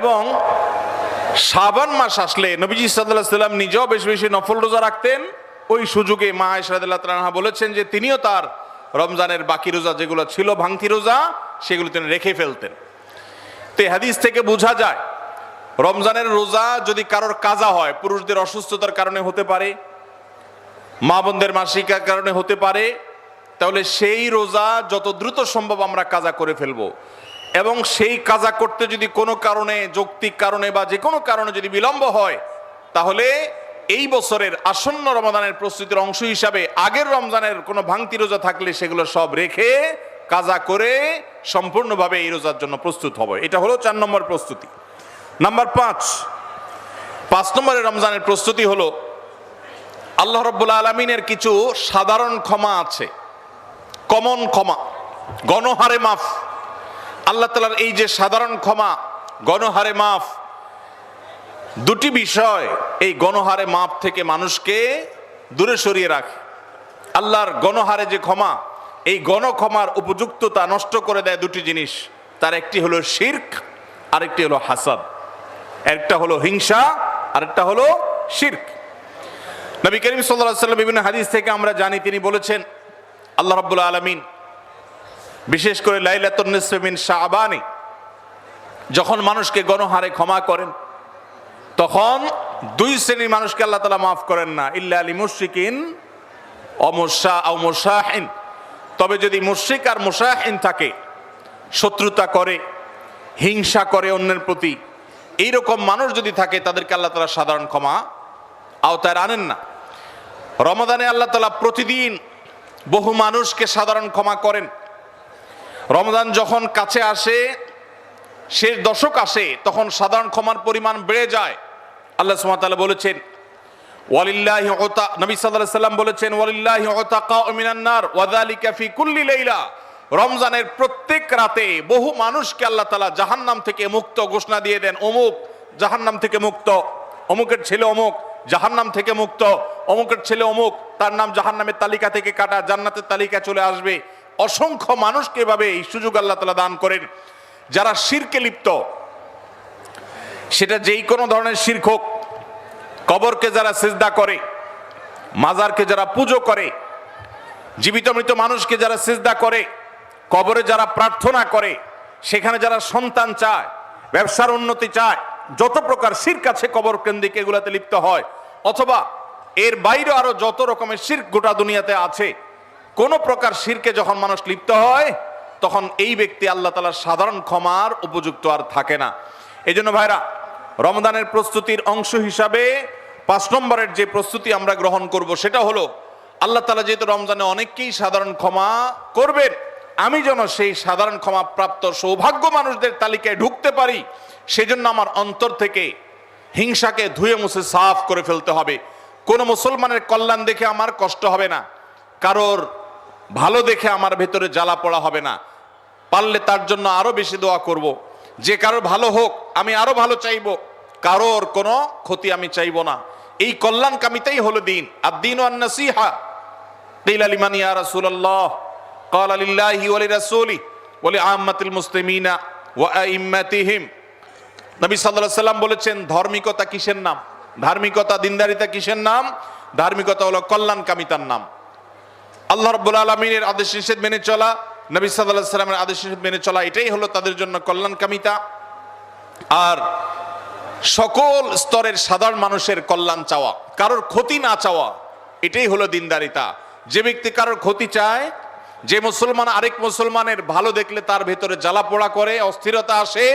এবং শাবান মাস আসলে নবীজি সাল্লাম নিজেও বেশি বেশি নফল রোজা রাখতেন। ওই সুযোগে মা ইসরাদুল্লাহ তালাহা বলেছেন যে তিনিও তার রমজানের বাকি রোজা যেগুলো ছিল, ভাঙতি রোজা, সেগুলো তিনি রেখে ফেলতেন। তো হাদিস থেকে বোঝা যায়, রমজানের রোজা যদি কারোর কাজা হয়, পুরুষদের অসুস্থতার কারণে হতে পারে, মা বোনদের মাসিকার কারণে হতে পারে, তাহলে সেই রোজা যত দ্রুত সম্ভব আমরা কাজা করে ফেলব। এবং সেই কাজা করতে যদি কোনো কারণে, যৌক্তিক কারণে বা যে কোনো কারণে যদি বিলম্ব হয়, তাহলে এই বছরের আসন্ন রমাদানের প্রস্তুতির অংশ হিসাবে আগের রমজানের কোনো ভাঙতি রোজা থাকলে সেগুলো সব রেখে কাজা করে সম্পূর্ণভাবে এই রোজার জন্য প্রস্তুত হবে। এটা হলো চার নম্বর প্রস্তুতি। নাম্বার পাঁচ পাঁচ নম্বরের রমজানের প্রস্তুতি হলো, আল্লাহ রব্বুল আলমিনের কিছু সাধারণ ক্ষমা আছে। কমন ক্ষমা, গণহারে মাফ। আল্লাহ তালার এই যে সাধারণ ক্ষমা, গণহারে মাফ, দুটি বিষয় এই গণহারে মাপ থেকে মানুষকে দূরে সরিয়ে রাখে। আল্লাহর গণহারে যে ক্ষমা, এই গণক্ষমার উপযুক্ততা নষ্ট করে দেয় দুটি জিনিস। তার একটি হলো শির্ক, আরেকটি হলো হাসাদ। একটা হলো হিংসা, আরেকটা হলো শির্ক। নবী করিম সাল্লাহ সাল্লাম বিভিন্ন হাদিস থেকে আমরা জানি, তিনি বলেছেন, আল্লাহ রাব্বুল আলমিন বিশেষ করে লাইলাতুন্নিসমিন শাহবানি যখন মানুষকে গণহারে ক্ষমা করেন, তখন দুই শ্রেণির মানুষকে আল্লাহ তালা মাফ করেন না। ইল্লা আলী মুশরিকিন অমুসা অমুসাহিন তবে যদি মুশরিক আর মুসাহিন থাকে, শত্রুতা করে, হিংসা করে অন্যের প্রতি, এইরকম মানুষ যদি থাকে, তাদেরকে আল্লাহ তালা সাধারণ ক্ষমা আওতায় আনেন না। রমাদানে আল্লাহ তালা প্রতিদিন বহু মানুষকে সাধারণ ক্ষমা করেন। রমজান যখন কাছে আসে, শেষ দশক আসে, তখন সাধারণ ক্ষমার পরিমাণ বেড়ে যায়। আল্লাহ সুমাতালা বলেছেন কুল্লি লাইলা। রমজানের প্রত্যেক রাতে বহু আল্লাহ তাআলা জাহান্নাম থেকে মুক্ত ঘোষণা দিয়ে দেন, অমুক জাহান্নাম থেকে মুক্ত, অমুকের ছেলে অমুক জাহান্নাম থেকে মুক্ত, অমুকের ছেলে অমুক, তার নাম জাহান্নামের তালিকা থেকে কাটা, জান্নাতের তালিকা চলে আসবে। অসংখ্য মানুষকে এভাবে এই সুযোগ আল্লাহ তালা দান করেন, যারা শিরকে লিপ্ত। সেটা যেই কোনো ধরনের শির্ক হোক, কবরকে যারা সেজদা করে, মাজারকে যারা পুজো করে, জীবিত মৃত মানুষকে যারা সেজদা করে, কবরে যারা প্রার্থনা করে, সেখানে যারা সন্তান চায়, ব্যবসার উন্নতি চায়, যত প্রকার শির্ক কাছে কবর কেন্দ্রিক এগুলাতে লিপ্ত হয়, অথবা এর বাইরে আরও যত রকমের শির্ক গোটা দুনিয়াতে আছে কোন প্রকার শিরকে যখন মানুষ লিপ্ত হয়, তখন এই ব্যক্তি আল্লাহ তালার সাধারণ ক্ষমার উপযুক্ত আর থাকে না। এই জন্য ভাইরা রমদানের প্রস্তুতির অংশ হিসাবে পাঁচ নম্বরের যে প্রস্তুতি আমরা গ্রহণ করব, সেটা হলো, আল্লাহ তালা যেহেতু রমজানে অনেককেই সাধারণ ক্ষমা করবেন, আমি যেন সেই সাধারণ ক্ষমা প্রাপ্ত সৌভাগ্য মানুষদের তালিকায় ঢুকতে পারি, সেজন্য আমার অন্তর থেকে হিংসাকে ধুয়ে মুছে সাফ করে ফেলতে হবে। কোনো মুসলমানের কল্যাণ দেখে আমার কষ্ট হবে না। কারোর ভালো দেখে আমার ভেতরে জ্বালা পড়া হবে না পারলে তার জন্য আরো বেশি দোয়া করব। যে কারোর ভালো হোক আমি আরো ভালো চাইব কারোর কোনো ক্ষতি আমি চাইব না এই কল্যাণ কামিতেই হলো দিন আর দিন নাসিহা قيل لمن يا رسول الله قال لله ولرسوله ولعامة المسلمين وأئمتهم নবী সাল্লাল্লাহু সাল্লাম বলেছেন ধার্মিকতা কিসের নাম ধার্মিকতা দিনদারিতা কিসের নাম ধার্মিকতা হলো কল্যাণকামিতার নাম আল্লাহ রব্বুল আলমিনের আদেশ নিষেধ মেনে চলা, নবী সাল্লাহ সাল্লামের আদেশ নিষেধ মেনে চলা, এটাই হলো তাদের জন্য কল্যাণকামিতা। আর সকল স্তরের সাধারণ মানুষের কল্যাণ চাওয়া, কারোর ক্ষতি না চাওয়া, এটাই হলো দিনদারিতা। যে ব্যক্তি কারোর ক্ষতি চায়, যে মুসলমান আরেক মুসলমানের ভালো দেখলে তার ভেতরে জ্বালা পোড়া করে, অস্থিরতা আসে,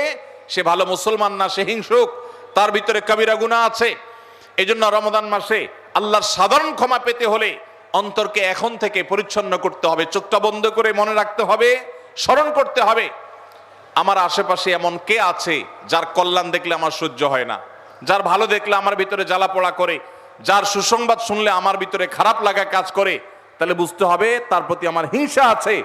সে ভালো মুসলমান না, সে হিংসুক, তার ভিতরে কবিরা গুণা আছে। এই জন্য রমদান মাসে আল্লাহর সাধারণ ক্ষমা পেতে হলে অন্তরকে এখন থেকে পরিচ্ছন্ন করতে হবে, চোখটা বন্ধ করে মনে রাখতে হবে, স্মরণ করতে হবে, আমার আশেপাশে এমন কে আছে যার কল্যাণ দেখলে আমার সহ্য হয় না, যার ভালো দেখলে আমার ভিতরে জ্বালা পোড়া করে, যার সুসংবাদ শুনলে আমার ভিতরে খারাপ লাগা কাজ করে, তাহলে বুঝতে হবে তার প্রতি আমার হিংসা আছে,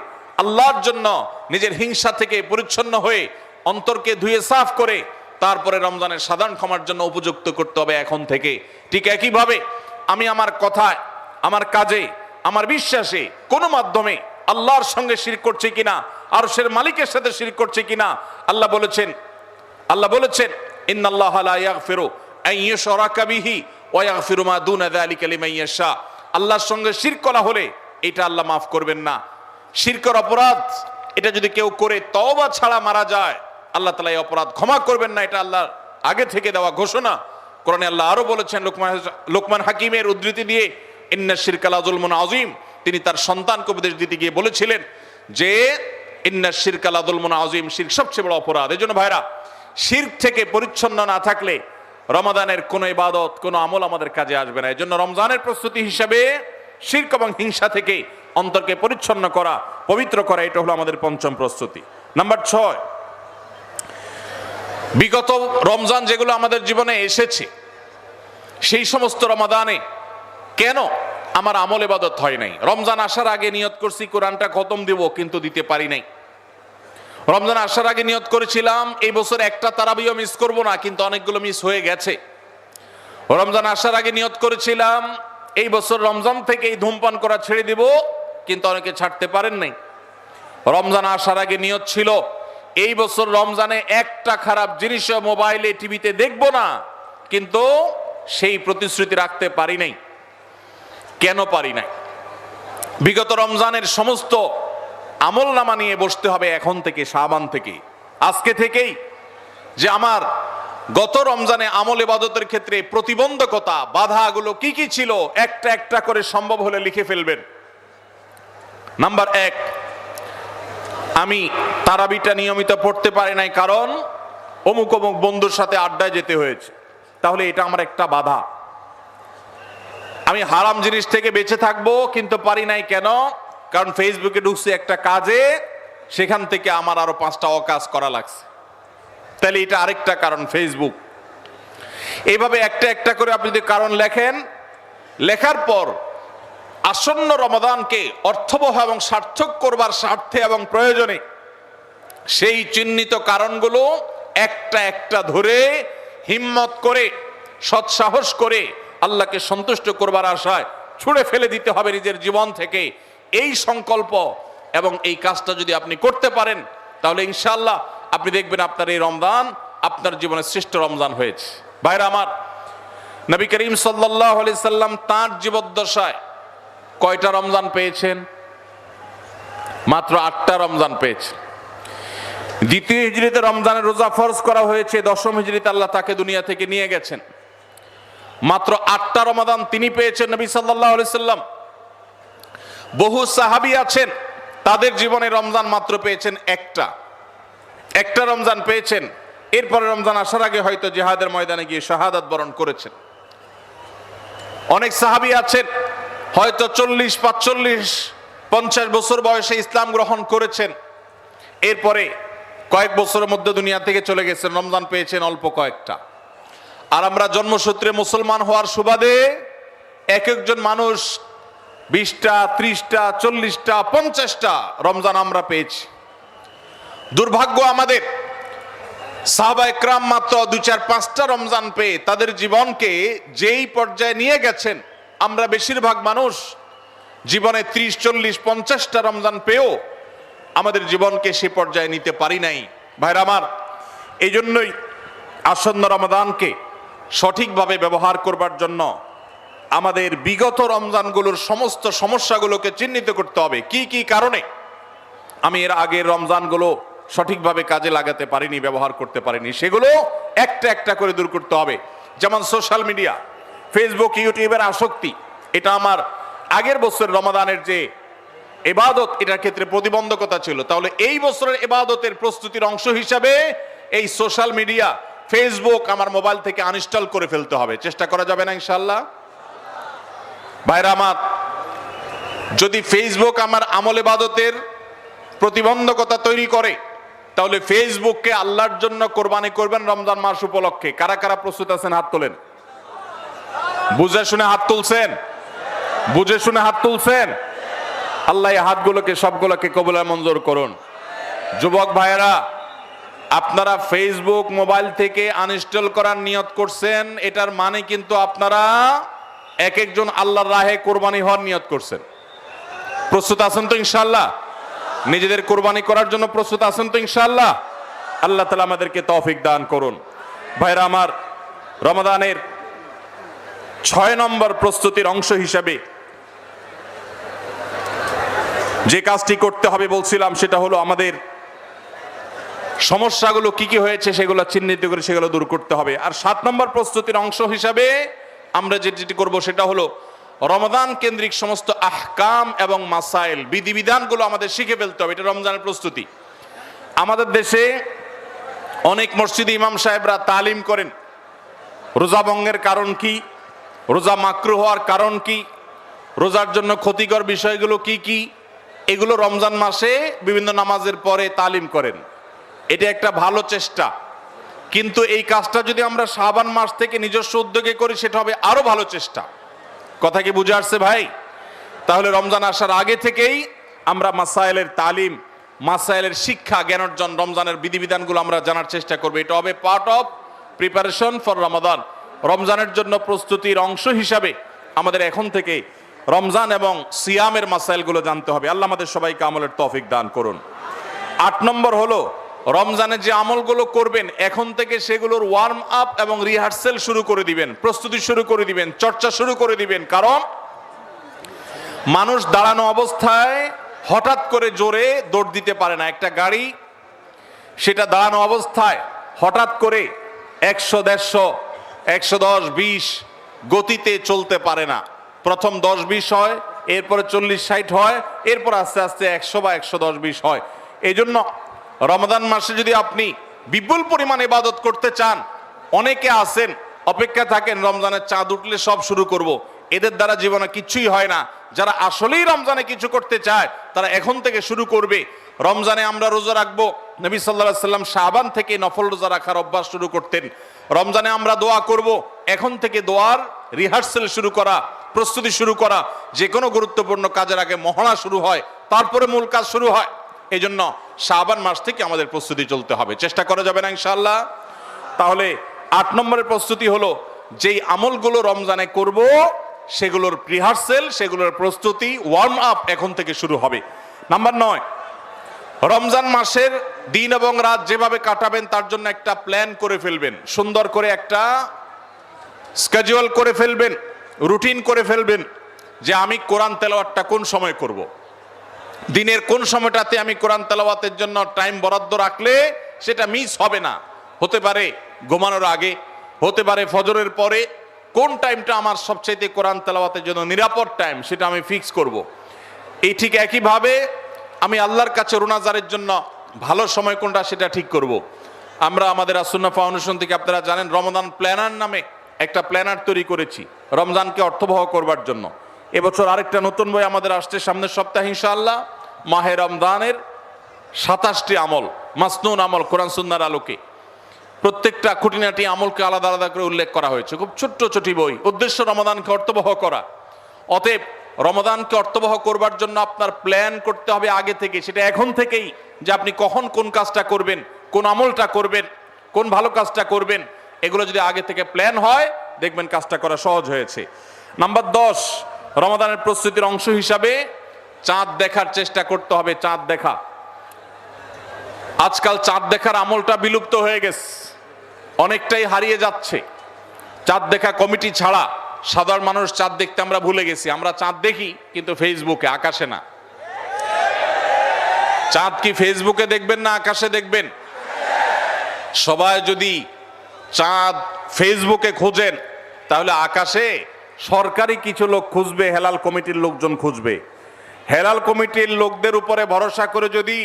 আল্লাহর জন্য নিজের হিংসা থেকে পরিচ্ছন্ন হয়ে অন্তরকে ধুয়ে সাফ করে, তারপরে রমজানের সাধারণ ক্ষমার জন্য উপযুক্ত করতে হবে এখন থেকে, ঠিক একইভাবে আমি আমার কথায় আমার কাজে, আমার বিশ্বাসে, কোনো মাধ্যমে আল্লাহর সঙ্গে শির করছে কিনা আর সের মালিকের সাথে শির করছে কিনা, আল্লাহ বলেছেন আল্লাহ বলেছেন ইয়াশা আল্লাহর সঙ্গে শিরক করা হলে এটা আল্লাহ মাফ করবেন না। শিরকের অপরাধ, এটা যদি কেউ করে, তওবা ছাড়া মারা যায়, আল্লাহ তাআলা এই অপরাধ ক্ষমা করবেন না, এটা আল্লাহর আগে থেকে দেওয়া ঘোষণা। কোরআনে আল্লাহ আরও বলেছেন, লোকমান লোকমান হাকিমের উদ্ধৃতি দিয়ে ইন্না শিরকালা জুলমুন আজিম তিনি তার সন্তানকে উপদেশ দিতে গিয়ে বলেছিলেন যে, ইন্না শিরকালা জুলমুন আজিম শিরক সবচেয়ে বড় অপরাধ। এই জন্য ভাইরা শিরক থেকে পরিচ্ছন্ন না থাকলে রমাদানের কোনো ইবাদত, কোনো আমল আমাদের কাজে আসবে না। এই জন্য রমজানের প্রস্তুতি হিসাবে শিরক এবং হিংসা থেকে অন্তরকে পরিচ্ছন্ন করা, পবিত্র করা, এটা হলো আমাদের পঞ্চম প্রস্তুতি। নাম্বার ছয়, বিগত রমজান যেগুলো আমাদের জীবনে এসেছে, সেই সমস্ত রমাদানে কেন? আমার আমল এবাদত হয় নাই। রমজান আসার আগে নিয়ত করছি, কোরআনটা খতম দিব, কিন্তু দিতে পারি নাই। রমজান আসার আগে নিয়ত করেছিলাম, এই বছর একটা তারাবিও মিস করব না, কিন্তু অনেকগুলো মিস হয়ে গেছে। রমজান আসার আগে নিয়ত করেছিলাম, এই বছর রমজান থেকে এই ধূমপান করা ছেড়ে দিব, কিন্তু অনেকে ছাড়তে পারেন নাই। রমজান আসার আগে নিয়ত ছিল, এই বছর রমজানে একটা খারাপ জিনিস মোবাইলে, টিভিতে দেখব না, কিন্তু সেই প্রতিশ্রুতি রাখতে পারি নাই। কেন পারি নাই? বিগত রমজানের সমস্ত আমল নামা নিয়ে বসতে হবে এখন থেকে সাবান থেকে। আজকে থেকেই যে আমার গত রমজানে আমল ইবাদতের ক্ষেত্রে প্রতিবন্ধকতা, বাধাগুলো কি কি ছিল, একটা একটা করে সম্ভব হলে লিখে ফেলবেন। নাম্বার এক, আমি তারাবিটা নিয়মিত পড়তে পারি নাই কারণ অমুক অমুক বন্ধুর সাথে আড্ডায় যেতে হয়েছে। তাহলে এটা আমার একটা বাধা। আমি হারাম জিনিস থেকে বেঁচে থাকব, কিন্তু পারি নাই কেন? কারণ ফেসবুকে ঢুকছে একটা কাজে, সেখান থেকে আমার আরও পাঁচটা অকাজ করা লাগছে। তাহলে এটা আরেকটা কারণ ফেসবুক এইভাবে একটা একটা করে আপনি যদি কারণ লেখেন, লেখার পর আসন্ন রমাদানকে অর্থবহ এবং সার্থক করবার স্বার্থে এবং প্রয়োজনে সেই চিহ্নিত কারণগুলো একটা একটা ধরে হিম্মত করে, সৎসাহস করে আল্লাহকে সন্তুষ্ট করবার আশায় ছুঁড়ে ফেলে দিতে হবে নিজের জীবন থেকে। এই সংকল্প এবং এই কাজটা যদি আপনি করতে পারেন, তাহলে ইনশাল্লাহ আপনি দেখবেন আপনার এই রমজান, আপনার জীবনের শ্রেষ্ঠ রমজান হয়েছে। ভাইরা আমার, নবী করিম সাল্লাহ সাল্লাম তাঁর জীবদ্দশায় কয়টা রমজান পেয়েছেন? মাত্র আটটা রমজান পেয়েছে দ্বিতীয় হিজড়িতে রমজানের রোজা ফরজ করা হয়েছে, দশম হিজড়িতে আল্লাহ তাকে দুনিয়া থেকে নিয়ে গেছেন। মাত্র আটটা রমাদান তিনি পেয়েছেন নবী সাল্লাহ সাল্লাম। বহু সাহাবি আছেন, তাদের জীবনে রমজান মাত্র পেয়েছেন একটা। একটা রমজান পেয়েছেন, এরপরে রমজান আসার আগে হয়তো জেহাদের ময়দানে গিয়ে শাহাদাত বরণ করেছেন। অনেক সাহাবি আছেন, হয়তো চল্লিশ, পাঁচচল্লিশ, পঞ্চাশ বছর বয়সে ইসলাম গ্রহণ করেছেন। এরপরে কয়েক বছরের মধ্যে দুনিয়া থেকে চলে গেছেন, রমজান পেয়েছেন অল্প কয়েকটা। আর আমরা জন্মসূত্রে মুসলমান হওয়ার সুবাদে এক একজন মানুষ বিশটা, ত্রিশটা, চল্লিশটা, পঞ্চাশটা রমজান আমরা পেয়েছি। দুর্ভাগ্য আমাদের। সাহাবা একরাম মাত্র দু চার পাঁচটা রমজান পেয়ে তাদের জীবনকে যেই পর্যায়ে নিয়ে গেছেন, আমরা বেশিরভাগ মানুষ জীবনে ত্রিশ, চল্লিশ, পঞ্চাশটা রমজান পেয়েও আমাদের জীবনকে সে পর্যায়ে নিতে পারি নাই। ভাইরা আমার এই জন্যই আসন্ন রমাদানকে সঠিকভাবে ব্যবহার করবার জন্য আমাদের বিগত রমজানগুলোর সমস্ত সমস্যাগুলোকে চিহ্নিত করতে হবে। কি কি কারণে? আমি এর আগের রমজানগুলো সঠিকভাবে কাজে লাগাতে পারিনি, ব্যবহার করতে পারিনি। সেগুলো একটা একটা করে দূর করতে হবে। যেমন সোশ্যাল মিডিয়া ফেসবুক ইউটিউবের আসক্তি, এটা আমার আগের বছরের রমাদানের যে এবাদত, এটার ক্ষেত্রে প্রতিবন্ধকতা ছিল। তাহলে এই বছরের এবাদতের প্রস্তুতির অংশ হিসাবে এই সোশ্যাল মিডিয়া ফেসবুক আমার মোবাইল থেকে আনইনস্টল করে ফেলতে হবে। চেষ্টা করা যাবে না ইনশাল্লাহ ভাইরা আমার, যদি ফেসবুক আমার আমল এবাদতের প্রতিবন্ধকতা তৈরি করে, তাহলে ফেসবুককে আল্লাহর জন্য কোরবানি করবেন রমজান মাস উপলক্ষে। কারা কারা প্রস্তুত আছেন হাত তোলেন? বুঝে শুনে হাত তুলছেন? বুঝে শুনে হাত তুলছেন? আল্লাহ হাতগুলোকে সবগুলোকে কবুলা মঞ্জুর করুন। যুবক ভাইয়েরা আপনারা ফেসবুক মোবাইল থেকে আনইনস্টল করার নিয়ত করছেন, এটার মানে কিন্তু আপনারা এক একজন আল্লাহর রাহে কোরবানি হওয়ার নিয়ত করছেন। প্রস্তুত আছেন তো ইনশাল্লাহ নিজেদের কোরবানি করার জন্য প্রস্তুত আছেন তো ইনশাল্লাহ আল্লাহ তালা আমাদেরকে তৌফিক দান করুন। ভাইরা আমার, রমাদানের ছয় নম্বর প্রস্তুতির অংশ হিসাবে যে কাজটি করতে হবে বলছিলাম, সেটা হলো আমাদের সমস্যাগুলো কি কি হয়েছে সেগুলো চিহ্নিত করে সেগুলো দূর করতে হবে। আর সাত নম্বর প্রস্তুতির অংশ হিসাবে আমরা যেটি করব সেটা হলো রমদান কেন্দ্রিক সমস্ত আহকাম এবং মাসাইল, বিধিবিধানগুলো আমাদের শিখে ফেলতে হবে। এটা রমজানের প্রস্তুতি। আমাদের দেশে অনেক মসজিদে ইমাম সাহেবরা তালিম করেন। রোজা ভঙ্গের কারণ কি? রোজা মাকরু হওয়ার কারণ কি? রোজার জন্য ক্ষতিকর বিষয়গুলো কি কি? এগুলো রমজান মাসে বিভিন্ন নামাজের পরে তালিম করেন। এটা একটা ভালো চেষ্টা। কিন্তু এই কাজটা যদি আমরা শাবান মাস থেকে নিজস্ব উদ্যোগে করি, সেটা হবে আরও ভালো চেষ্টা। কথা কি বুঝে আসছে ভাই? তাহলে রমজান আসার আগে থেকেই আমরা মাসাইলের তালিম মাসাইলের শিক্ষা, জ্ঞান অর্জন, রমজানের বিধিবিধানগুলো আমরা জানার চেষ্টা করব। এটা হবে part of preparation for Ramadan রমজানের জন্য প্রস্তুতির অংশ হিসাবে আমাদের এখন থেকে রমজান এবং সিয়ামের মাসাইলগুলো জানতে হবে। আল্লাহ আমাদের সবাইকে আমলের তৌফিক দান করুন। আট নম্বর হলো রমজানে যে আমলগুলো করবেন, এখন থেকে সেগুলোর ওয়ার্ম আপ এবং রিহার্সেল শুরু করে দিবেন, প্রস্তুতি শুরু করে দিবেন, চর্চা শুরু করে দিবেন। কারণ মানুষ দাঁড়ানো অবস্থায় হঠাৎ করে জোরে দৌড় দিতে পারে না। একটা গাড়ি সেটা দাঁড়ানো অবস্থায় হঠাৎ করে একশো, দেড়শো, একশো দশ, বিশ গতিতে চলতে পারে না। প্রথম দশ, বিশ হয়, এরপরে চল্লিশ, ষাট হয়, এরপর আস্তে আস্তে একশো বা একশো দশ, বিশ হয়। এই জন্য রমাদান মাসে যদি আপনি বিপুল পরিমাণ ইবাদত করতে চান, অনেকে আছেন অপেক্ষা থাকেন, রমজানের চাঁদ উঠলে সব শুরু করব। এদের দ্বারা জীবনে কিছুই হয় না। যারা আসলেই রমজানে কিছু করতে চায়, তারা এখন থেকে শুরু করবে। রমজানে আমরা রোজা রাখব। নবী সাল্লাহ সাল্লাম শাহবান থেকে নফল রোজা রাখার অভ্যাস শুরু করতেন। রমজানে আমরা দোয়া করব। এখন থেকে দোয়ার রিহার্সেল শুরু করা, প্রস্তুতি শুরু করা যে কোনো গুরুত্বপূর্ণ কাজের আগে মহড়া শুরু হয়, তারপরে মূল কাজ শুরু হয়। এই জন্য শাহবান মাস থেকে আমাদের প্রস্তুতি চলতে হবে। চেষ্টা করা যাবে না ইনশাল্লাহ তাহলে আট নম্বরের প্রস্তুতি হলো, যেই আমলগুলো রমজানে করব, সেগুলোর রিহার্সেল সেগুলোর প্রস্তুতি ওয়ার্ম আপ এখন থেকে শুরু হবে। নাম্বার নয়, রমজান মাসের দিন এবং রাত যেভাবে কাটাবেন, তার জন্য একটা প্ল্যান করে ফেলবেন। সুন্দর করে একটা স্কেজুয়াল করে ফেলবেন রুটিন করে ফেলবেন, যে আমি কোরআন তেলাওয়াতটা কোন সময় করব। দিনের কোন সময়টাতে আমি কোরআন তেলাওয়াতের জন্য টাইম বরাদ্দ রাখলে সেটা মিস হবে না হতে পারে ঘুমানোর আগে, হতে পারে ফজরের পরে কোন টাইমটা আমার সবচাইতে কোরআন তেলাওয়াতের জন্য নিরাপদ টাইম সেটা আমি ফিক্স করব। এই ঠিক একইভাবে আমি আল্লাহর কাছে রোনাজারের জন্য ভালো সময় কোনটা সেটা ঠিক করব। আমরা আমাদের আসুন্না ফাউন্ডেশন থেকে আপনারা জানেন রমদান প্ল্যানার নামে একটা প্ল্যানার তৈরি করেছি, রমজানকে অর্থবহ করবার জন্য এবছর আরেকটা নতুন বই আমাদের আসছে সামনের সপ্তাহে ইনশাআল্লাহ, মাহে রমদানের সাতাশটি আমল, মাসনুন আমল, কোরআন সুন্নার আলোকে। প্রত্যেকটা খুঁটিনাটি আমলকে আলাদা আলাদা করে উল্লেখ করা হয়েছে। খুব ছোট্ট ছোটি বই, উদ্দেশ্য রমাদানকে অর্থবহ করা। অতএব রমাদানকে অর্থবহ করবার জন্য আপনার প্ল্যান করতে হবে আগে থেকে, সেটা এখন থেকেই যে আপনি কখন কোন কাজটা করবেন, কোন আমলটা করবেন, কোন ভালো কাজটা করবেন, এগুলো যদি আগে থেকে প্ল্যান হয়, দেখবেন কাজটা করা সহজ হয়েছে। নাম্বার দশ রমাদানের প্রস্তুতির অংশ হিসাবে চাঁদ দেখার চেষ্টা করতে হবে, চাঁদ দেখা। আজকাল চাঁদ দেখার আমলটা বিলুপ্ত হয়ে গেছে। অনেকটাই হারিয়ে যাচ্ছে। চাঁদ দেখা কমিটি ছাড়া সাধারণ মানুষ চাঁদ দেখতে আমরা ভুলে গেছি। আমরা চাঁদ দেখি, কিন্তু ফেসবুকে, আকাশে না। চাঁদ কি ফেসবুকে দেখবেন না আকাশে দেখবেন? সবাই যদি চাঁদ ফেসবুকে খোঁজেন, তাহলে আকাশে সরকারি কিছু লোক খুঁজবে, হেলাল কমিটির লোকজন খুঁজবে। হেলাল কমিটির লোকদের উপরে ভরসা করে যদি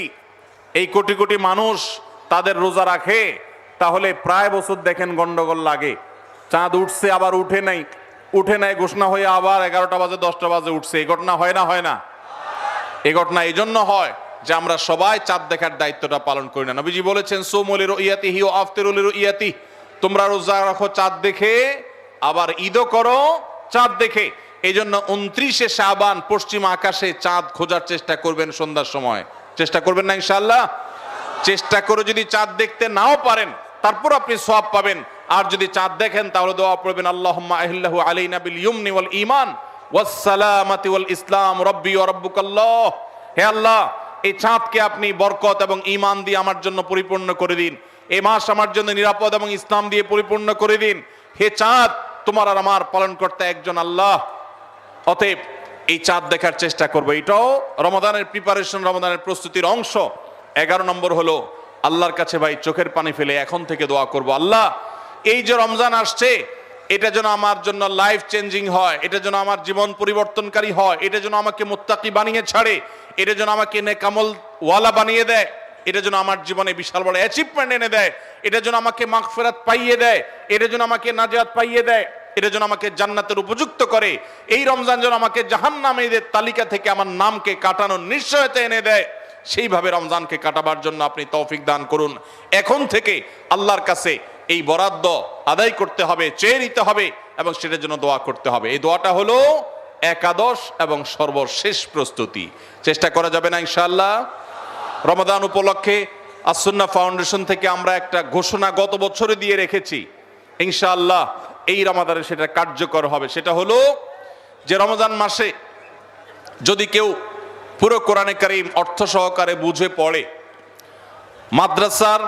এই কোটি কোটি মানুষ তাদের রোজা রাখে, তাহলে প্রায় বছর দেখেন গন্ডগোল লাগে। চাঁদ উঠছে, আবার উঠে নাই। উঠে নাই, ঘোষণা হয়ে আবার এগারোটা বাজে, দশটা বাজে উঠছে। এই ঘটনা হয় না হয় না? এই ঘটনা এই জন্য হয় যে আমরা সবাই চাঁদ দেখার দায়িত্বটা পালন করি না। নবীজি বলেছেন সোমলির ইয়াতি হিও আফতেরুলির ইয়াতি তোমরা রোজা রাখো চাঁদ দেখে, আবার ঈদও করো চাঁদ দেখে। এই জন্য উনত্রিশে শাবান পশ্চিম আকাশে চাঁদ খোঁজার চেষ্টা করবেন সন্ধ্যার সময়। চেষ্টা করবেন না ইনশাল্লাহ চেষ্টা করে যদি চাঁদ দেখতে নাও পারেন, তারপর আপনি সব পাবেন। আর যদি চাঁদ দেখেন, তাহলে দোয়া পড়বেন ঈমান ওয়াস ওয়াল ইসলাম, রব্বি রাব্বুকাল্লাহ। হে আল্লাহ, এই চাঁদকে আপনি বরকত এবং ঈমান দিয়ে আমার জন্য পরিপূর্ণ করে দিন। এ মাস আমার জন্য নিরাপদ এবং ইসলাম দিয়ে পরিপূর্ণ করে দিন। হে চাঁদ তোমার আর আমার পালন করতে একজন আল্লাহ। অতএব এই চাঁদ দেখার চেষ্টা করব। এটাও রমাদানের প্রিপারেশন রমাদানের প্রস্তুতির অংশ। এগারো নম্বর হলো, আল্লাহর কাছে ভাই চোখের পানি ফেলে এখন থেকে দোয়া করব, আল্লাহ, এই যে রমজান আসছে, এটা যেন আমার জন্য লাইফ চেঞ্জিং হয়, এটা যেন আমার জীবন পরিবর্তনকারী হয়, এটা যেন আমাকে মোত্তাকি বানিয়ে ছাড়ে, এটা যেন আমাকে নেকামল ওয়ালা বানিয়ে দেয়। এটা যেন আমার জীবনে বিশাল বড় অ্যাচিভমেন্ট এনে দেয়। এটা যেন আমাকে মাগফেরাত পাইয়ে দেয়। এটা যেন আমাকে নাজাত পাইয়ে দেয়। এটা যেন আমাকে জান্নাতের উপযুক্ত করে। এই রমজান যেন আমাকে জাহান নামীদের তালিকা থেকে আমার নামকে কাটানোর নিশ্চয়তা এনে দেয়। সেইভাবে রমজানকে কাটাবার জন্য আপনি তৌফিক দান করুন। এখন থেকে আল্লাহর কাছে এই বরাদ্দ আদায় করতে হবে, চেয়ে নিতে হবে এবং সেটার জন্য দোয়া করতে হবে। এই দোয়াটা হলো একাদশ এবং সর্বশেষ প্রস্তুতি। চেষ্টা করা যাবে না ইনশাআল্লাহ? রমাদান উপলক্ষে আসন্না ফাউন্ডেশন থেকে আমরা একটা ঘোষণা গত বছরে দিয়ে রেখেছি। ইনশাআল্লাহ এই রমাদানে সেটা কার্যকর হবে। সেটা হলো যে রমজান মাসে যদি কেউ পুরো কোরআনে কারিম অর্থ সহকারে বুঝে পড়ে, মাদ্রাসার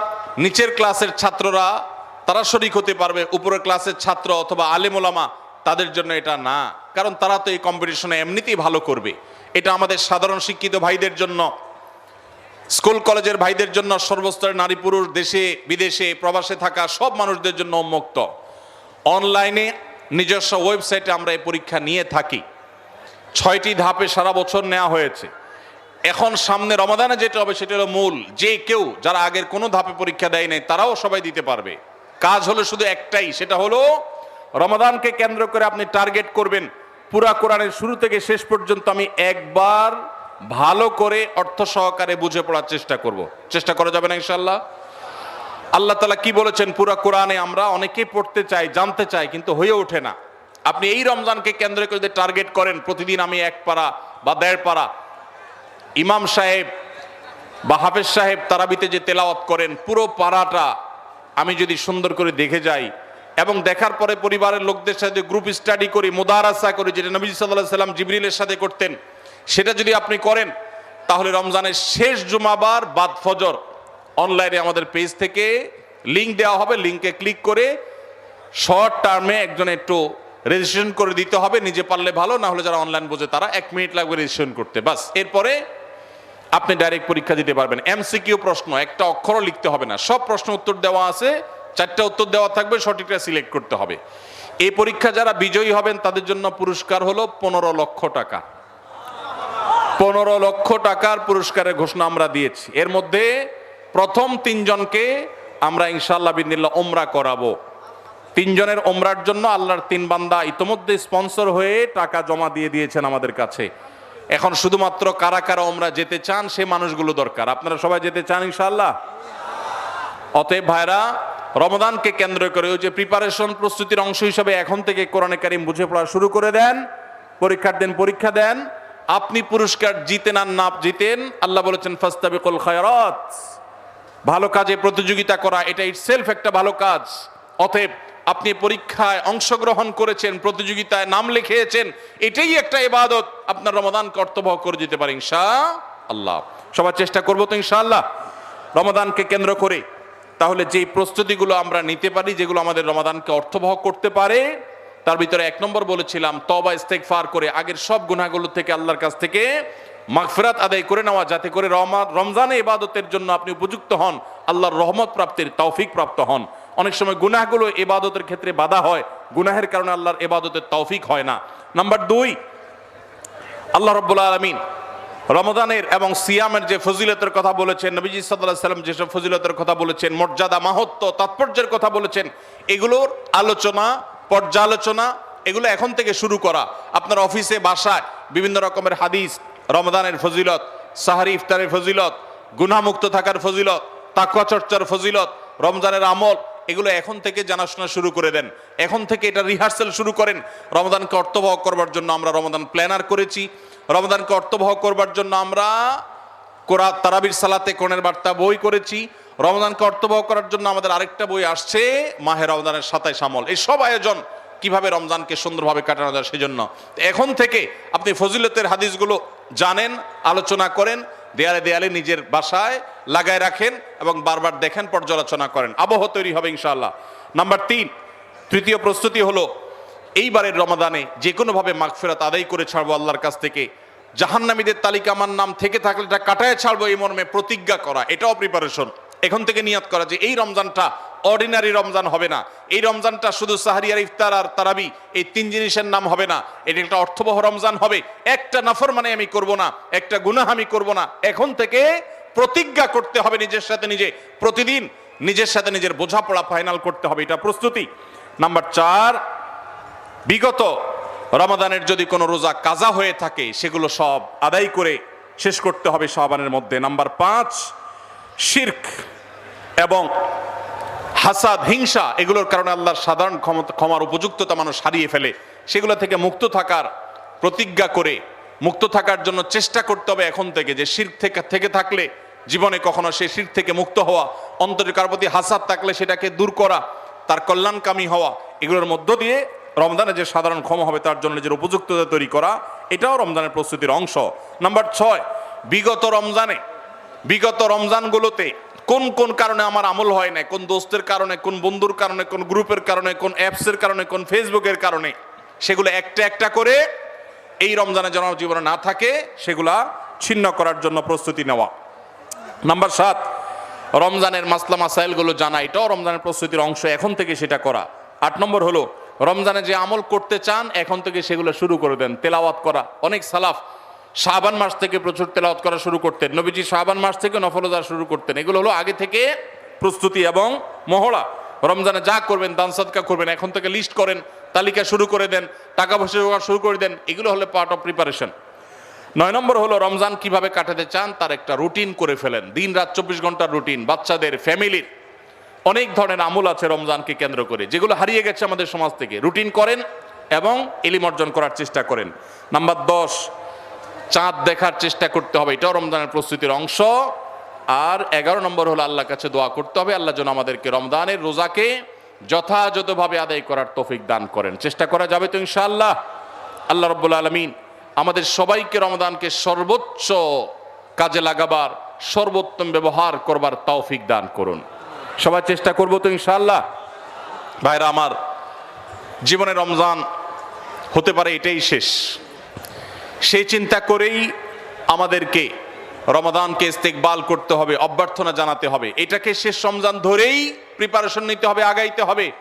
নিচের ক্লাসের ছাত্ররা তারা শরিক হতে পারবে, উপরের ক্লাসের ছাত্র অথবা আলেমোলামা তাদের জন্য এটা না। কারণ তারা তো এই কম্পিটিশনে এমনিতেই ভালো করবে। এটা আমাদের সাধারণ শিক্ষিত ভাইদের জন্য স্কুল কলেজের ভাইদের জন্য সর্বস্তরের নারী পুরুষ দেশে, বিদেশে, প্রবাসে থাকা সব মানুষদের জন্য উন্মুক্ত। অনলাইনে নিজস্ব ওয়েবসাইটে আমরা এই পরীক্ষা নিয়ে থাকি। ছয়টি ধাপে সারা বছর নেওয়া হয়েছে। এখন সামনে রমাদানে যেটা হবে সেটা হলো মূল। যে কেউ যারা আগের কোনো ধাপে পরীক্ষা দেয় নাই, তারাও সবাই দিতে পারবে। কাজ হলো শুধু একটাই, সেটা হলো রমাদানকে কেন্দ্র করে আপনি টার্গেট করবেন। পুরা কোরআনের শুরু থেকে শেষ পর্যন্ত আমি একবার ভালো করে অর্থ সহকারে বুঝে পড়ার চেষ্টা করব। চেষ্টা করা যাবে না ইনশাল্লাহ আল্লাহ তালা কি বলেছেন? পুরা কোরআনে আমরা অনেকেই পড়তে চাই, জানতে চাই, কিন্তু হয়ে ওঠে না। আপনি এই রমজানকে কেন্দ্র করে যদি টার্গেট করেন, প্রতিদিন আমি এক পারা বা দেড় পারা। ইমাম সাহেব বা হাফেজ সাহেব তারাবিতে যে তেলাওয়াত করেন, পুরো পাড়াটা আমি যদি সুন্দর করে দেখে যাই এবং দেখার পরে পরিবারের লোকদের সাথে গ্রুপ স্টাডি করি, মোদারাসা করি, যেটা নবী সাল্লাহ সাল্লাম জিবরিলের সাথে করতেন সেটা যদি আপনি করেন, তাহলে রমজানের শেষ জুমাবার বাদ ফজর অনলাইনে আমাদের পেজ থেকে লিঙ্ক দেওয়া হবে। লিঙ্কে ক্লিক করে শর্ট টার্মে একজন একটু রেজিস্ট্রেশন করে দিতে হবে। নিজে পারলে ভালো, না হলে যারা অনলাইন বোঝে তারা এক মিনিট লাগবে রেজিস্ট্রেশন করতে। বাস, এরপরে আপনি ডাইরেক্ট পরীক্ষা দিতে পারবেন। এমসিকিউ প্রশ্ন, একটা অক্ষরও লিখতে হবে না। সব প্রশ্ন উত্তর দেওয়া আছে, চারটা উত্তর দেওয়া থাকবে, সঠিকটা সিলেক্ট করতে হবে। এই পরীক্ষা যারা বিজয়ী হবেন, তাদের জন্য পুরস্কার হলো পনেরো লক্ষ টাকা। পনেরো লক্ষ টাকার পুরস্কারের ঘোষণা আমরা দিয়েছি। এর মধ্যে প্রথম তিনজনকে আমরা ইনশাল্লাহ বিদিল্লা ওমরা করাবো। তিনজনের ওমরার জন্য আল্লাহর তিন বান্দা ইতোমধ্যে স্পন্সর হয়ে টাকা জমা দিয়ে দিয়েছেন আমাদের কাছে। এখন শুধুমাত্র কারা কারা ওমরা যেতে চান, সে মানুষগুলো দরকার। আপনারা সবাই যেতে চান ইনশাল্লাহ অতএব ভাইরা রমদানকে কেন্দ্র করে ওই যে প্রিপারেশন প্রস্তুতির অংশ হিসাবে এখন থেকে কোরআনে কারিম বুঝে পড়া শুরু করে দেন। পরীক্ষার দিন পরীক্ষা দেন। আপনি পুরস্কার জিতেন আর না জিতেন, আল্লাহ বলেছেন, ফাস্তাবিকুল খায়রাত। ভালো কাজে প্রতিযোগিতা করা, এটা ইটসেলফ একটা ভালো কাজ। অতএব আপনি পরীক্ষায় অংশগ্রহণ করেছেন, প্রতিযোগিতায় নাম লিখিয়েছেন, এটাই একটা ইবাদত। আপনার রমাদান কর্তব্য করে দিতে পারে ইনশা আল্লাহ সবার চেষ্টা করব তো, ইনশাআল্লাহ। রমাদানকে কেন্দ্র করে, তাহলে যেই প্রস্তুতিগুলো আমরা নিতে পারি, যেগুলো আমাদের রমাদানকে অর্থবহ করতে পারে তার ভিতরে এক নম্বর বলেছিলাম তবা ইস্তেকফার করে আগের সব গুনাহগুলো থেকে আল্লাহর কাছ থেকে মাগফিরাত আদায় করে নেওয়া, যাতে করে রমা- রমজানে ইবাদতের জন্য আপনি উপযুক্ত হন, আল্লাহর রহমত প্রাপ্তির তৌফিক প্রাপ্ত হন। অনেক সময় গুনাহগুলো ইবাদতের ক্ষেত্রে বাধা হয়, গুনাহের কারণে আল্লাহর ইবাদতের তৌফিক হয় না। নাম্বার দুই, আল্লাহ রব্বুল আলমিন রমদানের এবং সিয়ামের যে ফজিলতের কথা বলেছেন, নবীজি সাল্লাহ সাল্লাম যেসব ফজিলতের কথা বলেছেন, মর্যাদা মাহত্ব তাৎপর্যের কথা বলেছেন, এগুলোর আলোচনা পর্যালোচনা, এগুলো এখন থেকে শুরু করা। আপনার অফিসে, বাসায় বিভিন্ন রকমের হাদিস রমদানের ফজিলত, সাহারি ইফতারের ফজিলত গুনামুক্ত থাকার ফজিলত তাকুয়া চর্চার ফজিলত, রমজানের আমল, এগুলো এখন থেকে জানাশোনা শুরু করে দেন। এখন থেকে এটা রিহার্সেল শুরু করেন। রমদানকে অর্থবহ করবার জন্য আমরা রমদান প্ল্যানার করেছি। রমদানকে অর্থবহ করবার জন্য আমরা কোরআ তারাবির সালাতে কোণের বার্তা বই করেছি। রমদানকে অর্থবহ করার জন্য আমাদের আরেকটা বই আসছে, মাহে রমদানের সাতাইশ আমল। এই সব আয়োজন কীভাবে রমজানকে সুন্দরভাবে কাটানো যায় সেজন্য। এখন থেকে আপনি ফজিলতের হাদিসগুলো জানেন, আলোচনা করেন, দেয়ালে দেয়ালে নিজের বাসায় লাগায় রাখেন এবং বারবার দেখেন, পর্যালোচনা করেন। আবহ তৈরি হবে ইনশাআল্লাহ। নাম্বার তিন, তৃতীয় প্রস্তুতি হলো, এইবারের রমাদানে যে কোনোভাবে মাগফেরাত আদায় করে ছাড়বো আল্লাহর কাছ থেকে। জাহান্নামীদের তালিকা আমার নাম থেকে থাকলে এটা কাটায় ছাড়বো এই মর্মে প্রতিজ্ঞা করা, এটাও প্রিপারেশন এখন থেকে নিয়াত করা যে এই রমজানটা অর্ডিনারি রমজান হবে না। এই রমজানটা শুধু সাহারিয়ার ইফতার আর তারাবি, এই তিন জিনিসের নাম হবে না। এটা একটা অর্থবহ রমজান হবে। একটা নাফর মানে আমি করব না, একটা গুনাহ আমি করব না। এখন থেকে প্রতিজ্ঞা করতে হবে নিজের সাথে নিজে। প্রতিদিন নিজের সাথে নিজের বোঝাপড়া ফাইনাল করতে হবে। এটা প্রস্তুতি। নাম্বার চার, বিগত রমাদানের যদি কোনো রোজা কাজা হয়ে থাকে, সেগুলো সব আদায় করে শেষ করতে হবে শাবানের মধ্যে। নাম্বার পাঁচ শির্ক এবং হাসাদ, হিংসা, এগুলোর কারণে আল্লাহর সাধারণ ক্ষমতা, ক্ষমার উপযুক্ততা মানুষ হারিয়ে ফেলে। সেগুলো থেকে মুক্ত থাকার প্রতিজ্ঞা করে, মুক্ত থাকার জন্য চেষ্টা করতে হবে এখন থেকে যে শির্ক থেকে থেকে থাকলে জীবনে কখনো সে শির থেকে মুক্ত হওয়া, অন্তরের কার প্রতি হাসাদ থাকলে সেটাকে দূর করা, তার কল্যাণকামী হওয়া, এগুলোর মধ্য দিয়ে রমজানে যে সাধারণ ক্ষমা হবে তার জন্য নিজের উপযুক্ততা তৈরি করা, এটাও রমজানের প্রস্তুতির অংশ। নাম্বার ছয়, বিগত রমজানে বিগত রমজানগুলোতে কোন কোন কারণে আমার আমল হয় না কোন দোস্তের কারণে, কোন বন্ধুর কারণে, কোন গ্রুপের কারণে, কোন অ্যাপসের কারণে, কোন ফেসবুকের কারণে, সেগুলো একটা একটা করে এই রমজানে যেন জীবনে না থাকে, সেগুলা ছিন্ন করার জন্য প্রস্তুতি নেওয়া। নাম্বার সাত, রমজানের মাসলা মাসাইলগুলো জানা, এটাও রমজানের প্রস্তুতির অংশ, এখন থেকে সেটা করা। আট নম্বর হলো, রমজানে যে আমল করতে চান, এখন থেকে সেগুলো শুরু করে দেন, তেলাওয়াত করা। অনেক সালাফ শাবান মাস থেকে প্রচুর তেলাওয়াত করা শুরু করতেন। নবীজি শাবান মাস থেকে নফলদার শুরু করতেন। এগুলো হলো আগে থেকে প্রস্তুতি এবং মহড়া। রমজানে যা করবেন, দান সদকা করবেন, এখন থেকে লিস্ট করেন, তালিকা শুরু করে দেন, টাকা পয়সা জোগাড় শুরু করে দেন, এগুলো হলো পার্ট অফ প্রিপারেশন নয় নম্বর হলো রমজান কীভাবে কাটাতে চান, তার একটা রুটিন করে ফেলেন। দিন রাত চব্বিশ ঘণ্টার রুটিন বাচ্চাদের ফ্যামিলির অনেক ধরনের আমল আছে রমজানকে কেন্দ্র করে, যেগুলো হারিয়ে গেছে আমাদের সমাজ থেকে। রুটিন করেন এবং এলিম অর্জন করার চেষ্টা করেন। নাম্বার দশ চাঁদ দেখার চেষ্টা করতে হবে। এটাও রমজানের প্রস্তুতির অংশ। আর এগারো নম্বর হলো আল্লাহর কাছে দোয়া করতে হবে। আল্লাহ যেন আমাদেরকে রমজানের রোজাকে যথাযথভাবে আদায় করার তৌফিক দান করেন। চেষ্টা করা যাবে তো ইনশাআল্লাহ। আল্লাহ রব্বুল আলমিন আমাদের সবাইকে রমদানকে সর্বোচ্চ কাজে লাগাবার, সর্বোত্তম ব্যবহার করবার তৌফিক দান করুন। সবাই চেষ্টা করব তো ইনশাআল্লাহ। ভাইরা আমার জীবনে রমজান হতে পারে এটাই শেষ। সেই চিন্তা করেই আমাদেরকে রমাদানকে ইস্তেকবাল করতে হবে, অভ্যর্থনা জানাতে হবে। এটাকে শেষ রমজান ধরেই প্রিপারেশন নিতে হবে, আগাইতে হবে।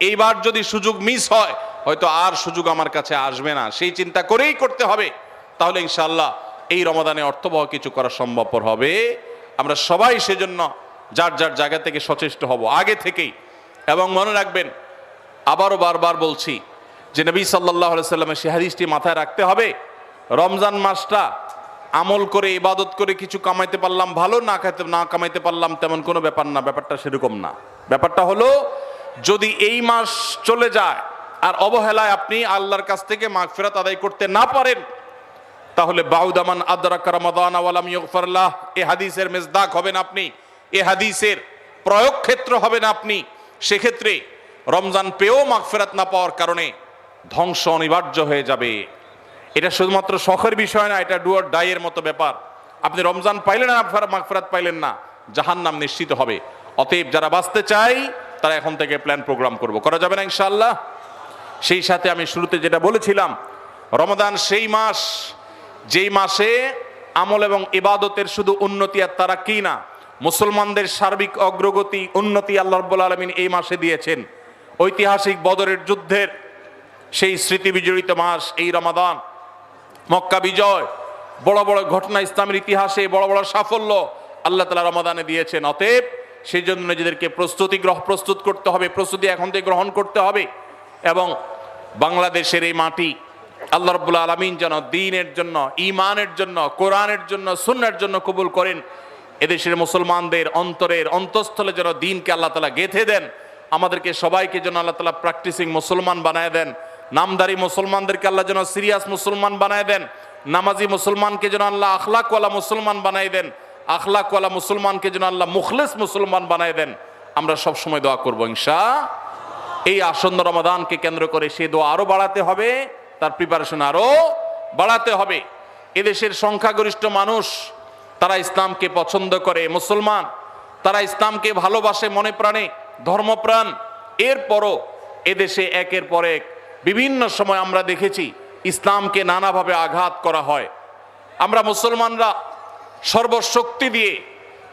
এইবার যদি সুযোগ মিস হয়, হয়তো আর সুযোগ আমার কাছে আসবে না। সেই চিন্তা করেই করতে হবে। তাহলে ইনশাল্লাহ এই রমাদানে অর্থবহ কিছু করা সম্ভবপর হবে। আমরা সবাই সেজন্য যার যার জায়গা থেকে সচেষ্ট হব, আগে থেকেই। এবং মনে রাখবেন, আবারও বারবার বলছি যে নবী সাল্লাহ সাল্লামের সে হাদিসটি মাথায় রাখতে হবে। রমজান মাসটা আমল করে, ইবাদত করে কিছু কামাইতে পারলাম, ভালো না খাইতে না কামাইতে পারলাম তেমন কোনো ব্যাপার না, ব্যাপারটা সেরকম না। ব্যাপারটা হলো, যদি এই মাস চলে যায় আর অবহেলায় আপনি আল্লাহর কাছ থেকে মাগফিরাত আদায় করতে না পারেন, তাহলে বাউদামান আদরাক এ হাদিসের মেজদাক হবেন আপনি, এ হাদিসের প্রয়োগ ক্ষেত্র হবেন আপনি। সেক্ষেত্রে রমজান পেয়েও মাগফিরাত না পাওয়ার কারণে ধ্বংস অনিবার্য হয়ে যাবে। এটা শুধুমাত্র শখের বিষয় না, এটা ডুয়ার ডাইয়ের মতো ব্যাপার। আপনি রমজান পাইলেন না মাগফিরাত পাইলেন না, জাহান্নাম নিশ্চিত হবে। অতএব যারা বাঁচতে চাই তারা এখন থেকে প্ল্যান প্রোগ্রাম করব। করা যাবে না ইনশাআল্লাহ? সেই সাথে আমি শুরুতে যেটা বলেছিলাম রমাদান সেই মাস, যেই মাসে আমল এবং ইবাদতের শুধু উন্নতি আর তারা কি না, মুসলমানদের সার্বিক অগ্রগতি, উন্নতি আল্লাহ রব্বুল আলমিন এই মাসে দিয়েছেন। ঐতিহাসিক বদরের যুদ্ধের সেই স্মৃতি বিজড়িত মাস, এই রমাদান। মক্কা বিজয়, বড় বড় ঘটনা ইসলামের ইতিহাসে, বড় বড় সাফল্য আল্লাহ তালা রমাদানে দিয়েছেন। অতএব সেই জন্য নিজেদেরকে প্রস্তুতি গ্রহ, প্রস্তুত করতে হবে, প্রস্তুতি এখন থেকে গ্রহণ করতে হবে এবং বাংলাদেশের এই মাটি আল্লাহ রব্বুল আলমিন যেন দিনের জন্য ইমানের জন্য, কোরআনের জন্য সুন্নার জন্য কবুল করেন। এদেশের মুসলমানদের অন্তরের অন্তঃস্থলে যেন দিনকে আল্লাহ তালা গেথে দেন। আমাদেরকে সবাইকে যেন আল্লাহ তালা প্র্যাকটিসিং মুসলমান বানায় দেন। নামদারি মুসলমানদেরকে আল্লাহ যেন সিরিয়াস মুসলমান বানায় দেন, নামাজি মুসলমানকে যেন আল্লাহ আখলাকওয়ালা মুসলমান বানায় দেন, আখলাকওয়ালা মুসলমানকে যেন আল্লাহ মুখলেস মুসলমান বানায় দেন। আমরা সব সময় দোয়া করব ইনশা এই আসন্ন রমাদানকে কেন্দ্র করে সে দোয়া আরও বাড়াতে হবে, তার প্রিপারেশন আরও বাড়াতে হবে। এদেশের সংখ্যাগরিষ্ঠ মানুষ, তারা ইসলামকে পছন্দ করে, মুসলমান, তারা ইসলামকে ভালোবাসে, মনে প্রাণে, ধর্মপ্রাণ। এরপরও এদেশে একের পর এক বিভিন্ন সময় আমরা দেখেছি ইসলামকে নানাভাবে আঘাত করা হয়। আমরা মুসলমানরা সর্বশক্তি দিয়ে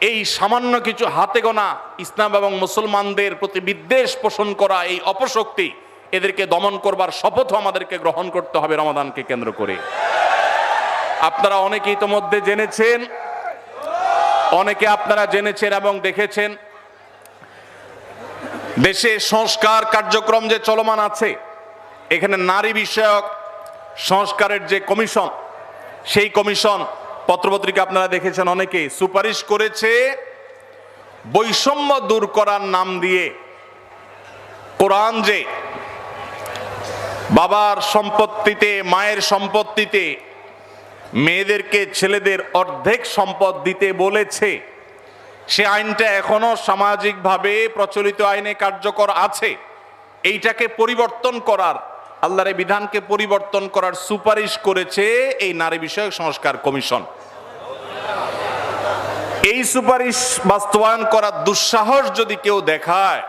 এই সামান্য কিছু হাতে গোনা ইসলাম এবং মুসলমানদের প্রতি বিদ্বেষ পোষণ করা এই অপশক্তি এদেরকে দমন করবার শপথ আমাদেরকে গ্রহণ করতে হবে রমাদানকে কেন্দ্র করে। আপনারা অনেকে ইতোমধ্যে জেনেছেন, অনেকে আপনারা জেনেছেন এবং দেখেছেন, দেশে সংস্কার কার্যক্রম যে চলমান আছে এখানে নারী বিষয়ক সংস্কারের যে কমিশন, সেই কমিশন পত্রপত্রিকা আপনারা দেখেছেন অনেকে সুপারিশ করেছে বৈষম্য দূর করার নাম দিয়ে কোরআন যে বাবার সম্পত্তিতে, মায়ের সম্পত্তিতে, মেয়েদেরকে ছেলেদের অর্ধেক সম্পদ দিতে বলেছে, সে আইনটা এখনও সামাজিকভাবে প্রচলিত আইনে কার্যকর আছে, এইটাকে পরিবর্তন করার আল্লাহর এই বিধানকে পরিবর্তন করার সুপারিশ করেছে এই নারী বিষয়ক সংস্কার কমিশন। এই সুপারিশ বাস্তবায়ন করার দুঃসাহস যদি কেউ দেখায়,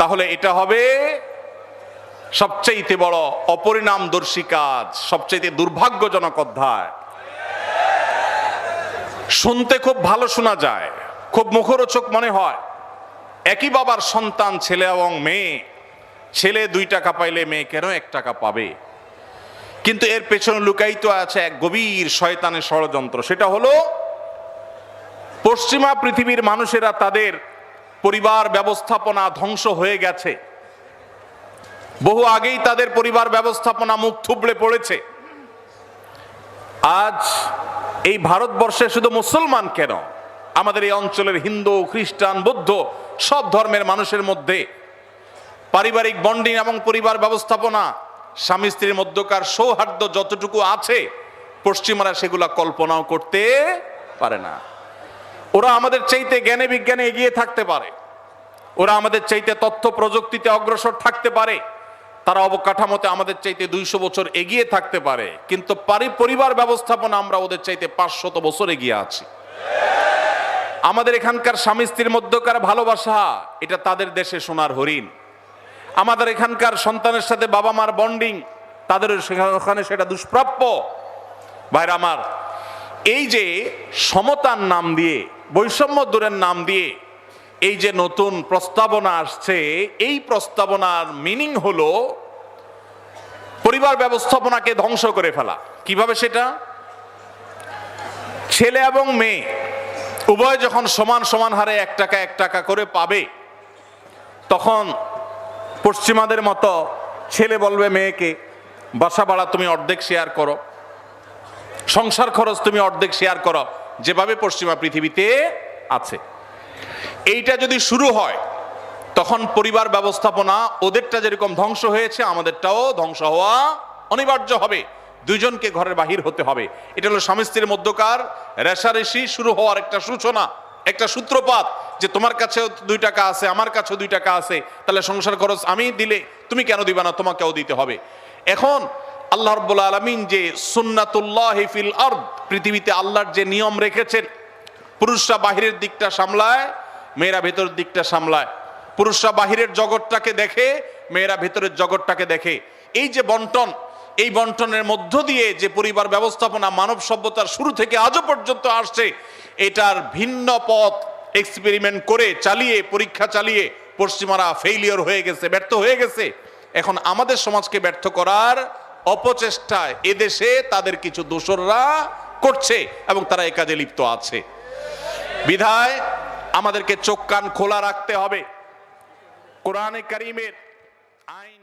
তাহলে এটা হবে সবচেয়ে বড় অপরিণামদর্শী কাজ সবচেয়ে দুর্ভাগ্যজনক অধ্যায়। শুনতে খুব ভালো শোনা যায়, খুব মুখরোচক মনে হয়। একই বাবার সন্তান, ছেলে এবং মেয়ে। ছেলে দুই টাকা পাইলে মেয়ে কেন এক টাকা পাবে? কিন্তু এর পেছনে লুকায়িত আছে এক গভীর শয়তানের ষড়যন্ত্র। সেটা হলো, পশ্চিমা পৃথিবীর মানুষেরা তাদের পরিবার ব্যবস্থাপনা ধ্বংস হয়ে গেছে। বহু আগেই তাদের পরিবার ব্যবস্থাপনা মুখ থুবড়ে পড়েছে। আজ এই ভারতবর্ষে শুধু মুসলমান কেন? আমাদের এই অঞ্চলের হিন্দু, খ্রিস্টান, বৌদ্ধ সব ধর্মের মানুষের মধ্যে পারিবারিক বন্ডিং এবং পরিবার ব্যবস্থাপনা, স্বামী স্ত্রীর মধ্যকার সৌহার্দ্য যতটুকু আছে, পশ্চিমারা সেগুলা কল্পনাও করতে পারে না। ওরা আমাদের চাইতে জ্ঞানে বিজ্ঞানে এগিয়ে থাকতে পারে। ওরা আমাদের চাইতে তথ্য প্রযুক্তিতে অগ্রসর থাকতে পারে। তারা অবকাঠামোতে আমাদের চাইতে দুইশো বছর এগিয়ে থাকতে পারে। কিন্তু পারি, পরিবার ব্যবস্থাপনা আমরা ওদের চাইতে পাঁচশত বছর এগিয়ে আছি। আমাদের এখানকার স্বামী স্ত্রীর মধ্যকার ভালোবাসা, এটা তাদের দেশে সোনার হরিণ। আমাদের এখানকার সন্তানের সাথে বাবা মার বন্ডিং, তাদের ওখানে সেটা দুষ্প্রাপ্য। ভাইরা আমার, এই যে সমতার নাম দিয়ে, বৈষম্য দূরের নাম দিয়ে এই যে নতুন প্রস্তাবনা আসছে, এই প্রস্তাবনার মিনিং হলো পরিবার ব্যবস্থাপনাকে ধ্বংস করে ফেলা। কীভাবে সেটা? ছেলে এবং মেয়ে উভয় যখন সমান সমান হারে এক টাকা এক টাকা করে পাবে, তখন পশ্চিমাদের মতো ছেলে বলবে মেয়েকে, বাসা ভাড়া তুমি অর্ধেক শেয়ার করো, সংসার খরচ তুমি অর্ধেক শেয়ার করো, যেভাবে পশ্চিমা পৃথিবীতে আছে। এইটা যদি শুরু হয়, তখন পরিবার ব্যবস্থাপনা ওদেরটা যেরকম ধ্বংস হয়েছে, আমাদেরটাও ধ্বংস হওয়া অনিবার্য হবে। দুইজনকে ঘরের বাহির হতে হবে। এটা হলো স্বামী স্ত্রীর মধ্যকার রেশারেশি শুরু হওয়ার একটা সূচনা। একটা সূত্রপাত যে তোমার কাছেও দুই টাকা আছে, আমার কাছেও দুই টাকা আছে, তাহলে সংসার খরচ আমি দিলে তুমি কেন দিবা না, তোমাকেও দিতে হবে। এখন আল্লাহ রব্বুল আলমিন যে সুন্নাতুল্লাহ ফিল আর্দ, পৃথিবীতে আল্লাহর যে নিয়ম রেখেছেন, পুরুষরা বাহিরের দিকটা সামলায়, মেয়েরা ভেতরের দিকটা সামলায়। পুরুষরা বাহিরের জগৎটাকে দেখে, মেয়েরা ভেতরের জগৎটাকে দেখে। এই যে বন্টন এই বন্টনের মধ্য দিয়ে যে পরিবার ব্যবস্থাপনা মানব সভ্যতার শুরু থেকে আজও পর্যন্ত আসছে, এটার ভিন্ন পথ এক্সপেরিমেন্ট করে চালিয়ে, পরীক্ষা চালিয়ে পশ্চিমারা ফেইলিয়র হয়ে গেছে, ব্যর্থ হয়ে গেছে। এখন আমাদের সমাজকে ব্যর্থ করার অপচেষ্টায় এদেশে তাদের কিছু দোসররা করছে এবং তারা এ কাজে লিপ্ত আছে। বিধায় আমাদেরকে চোখ কান খোলা রাখতে হবে। কোরআনে করিমের আইন